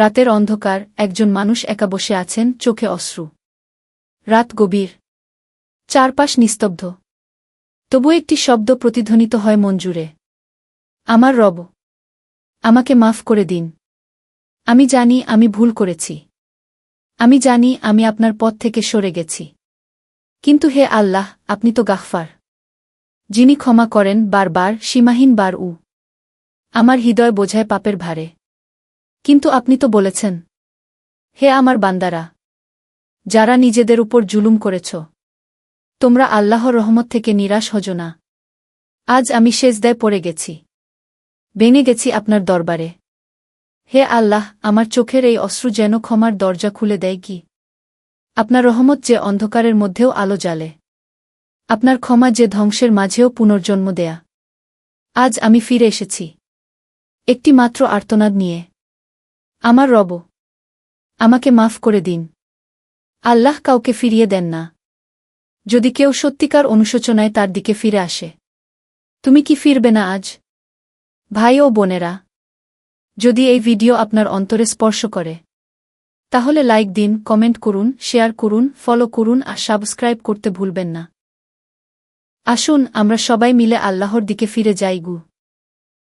রাতের অন্ধকার, একজন মানুষ একা বসে আছেন, চোখে অশ্রু। রাত গভীর। চারপাশ নিস্তব্ধ। তবু একটি শব্দ প্রতিধ্বনিত হয় মঞ্জুরে আমার রব, আমাকে মাফ করে দিন। আমি জানি আমি ভুল করেছি। আমি জানি আমি আপনার পথ থেকে সরে গেছি। কিন্তু হে আল্লাহ, আপনি তো গাফফার। যিনি ক্ষমা করেন, বারবার, সীমাহীন বার উ। আমার হৃদয় বোঝায় পাপের ভারে। কিন্তু আপনি তো বলেছেন, হে আমার বান্দারা, যারা নিজেদের উপর জুলুম করেছ, তোমরা আল্লাহর রহমত থেকে নিরাশ হজ না। আজ আমি শেষদায় পড়ে গেছি, ভেঙে গেছি আপনার দরবারে। হে আল্লাহ, আমার চোখের এই অশ্রু যেন ক্ষমার দরজা খুলে দেয় কি? আপনার রহমত যে অন্ধকারের মধ্যেও আলো জ্বালে। আপনার ক্ষমা যে ধ্বংসের মাঝেও পুনর্জন্ম দেয়া। আজ আমি ফিরে এসেছি, একটি মাত্র আর্তনাদ নিয়ে। আমার রব, আমাকে মাফ করে দিন। আল্লাহ কাউকে ফিরিয়ে দেন না। যদি কেউ সত্যিকার অনুশোচনায় তার দিকে ফিরে আসে, তুমি কি ফিরবে না আজ? ভাই ও বোনেরা, যদি এই ভিডিও আপনার অন্তরে স্পর্শ করে, তাহলে লাইক দিন, কমেন্ট করুন, শেয়ার করুন, ফলো করুন আর সাবস্ক্রাইব করতে ভুলবেন না। আসুন, আমরা সবাই মিলে আল্লাহর দিকে ফিরে যাই গু।